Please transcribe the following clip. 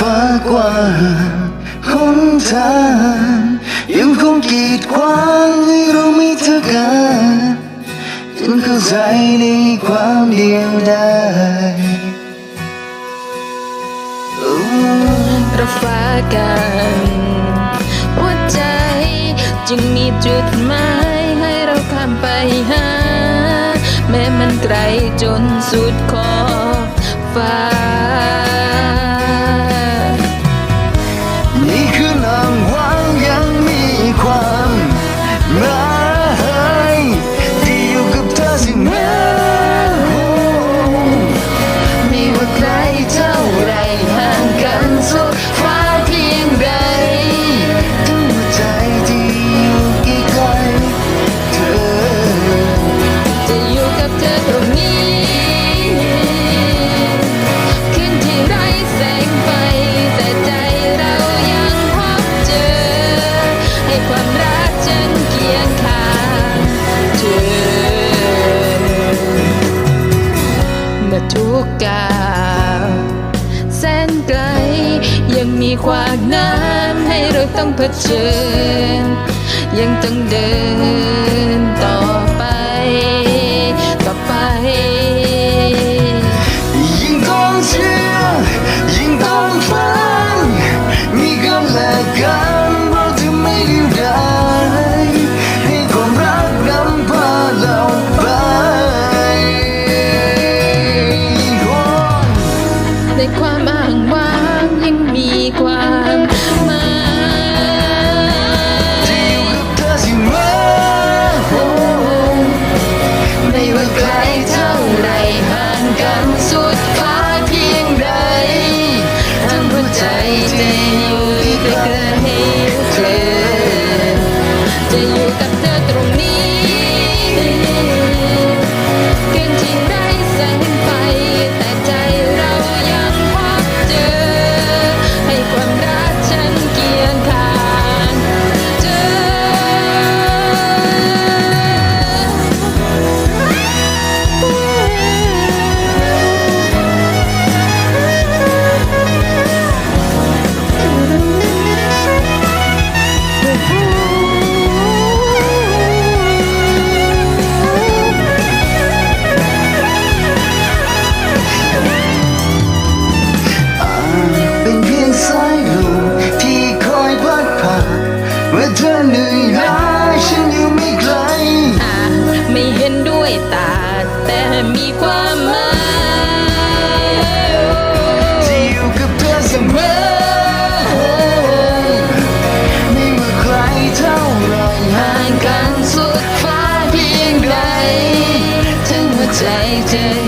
กว่าหนทางยังคงกีดขวางให้เราไม่เท่ากันจนเข้าใจในความเดียวดายเราฟ้ากันหัวใจจึงมีจุดหมายให้เราข้ามไปหา แม้มันไกลจนสุดขอบฟ้า ความรักฉันเคียงข้งเธอมาทุกกาแสนไกล ยังมีความน้ำให้เราต้องเผชิญ ยังต้องเดินต่อไป ต่อไป ยิ่งต้องเชื่อยิ่งต้องฟังมีกันและกัน แต่มีความหมายจะอยู่กับเธอเสมอไม่ว่าใครเท่าไรห่างกันสุดฟ้าเพียงใดถึงหัวใจเธอ